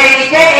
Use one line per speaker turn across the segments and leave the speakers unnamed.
Hey.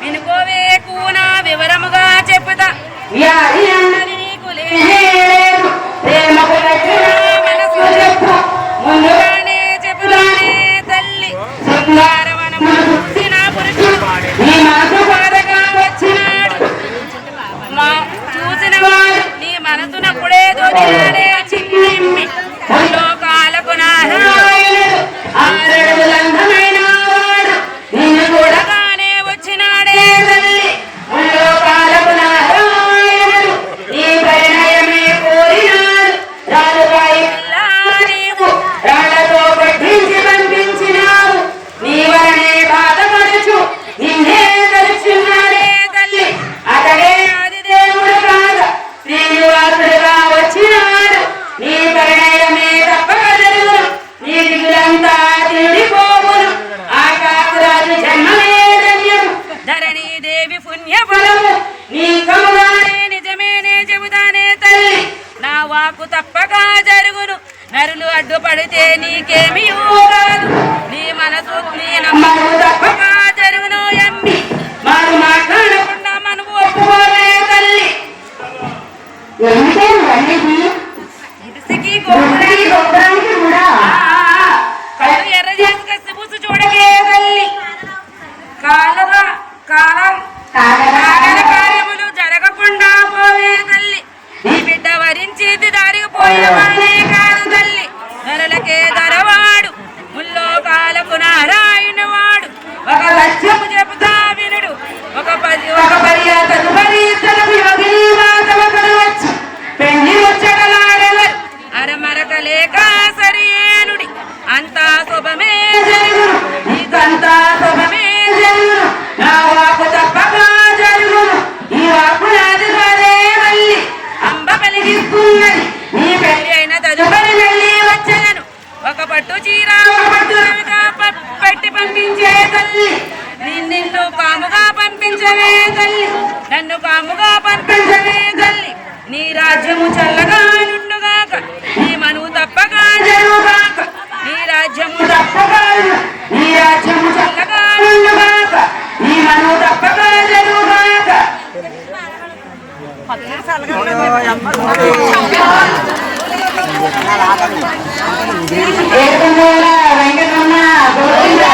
వినుకోవే వివరముగా చెప్పుతా. వచ్చినాడు. చూసిన వాడు నీ మనసునప్పుడే దోచినాడు ధరణి దేవి
పుణ్యఫలం నీ
చెబుతానే తల్లి. నా తప్పక జరుగును. నరులు అడ్డుపడితే నీకేమీ కాదు నీ మనసు నీ నమ్మకం
పంపించవే తల్లి. నన్ను పాముగా పంపించవే తల్లి. నీ రాజ్యము చల్లగా నుండుగాక నీ మనువు తప్పగా జరుగుగాక నీ రాజ్యము
తప్పగా నీ రాజ్యము చల్లగా నుండుగాక నీ మనువు తప్పగా జరుగుగాక. ఏడుకొండల వెంకటరమణ గోవింద.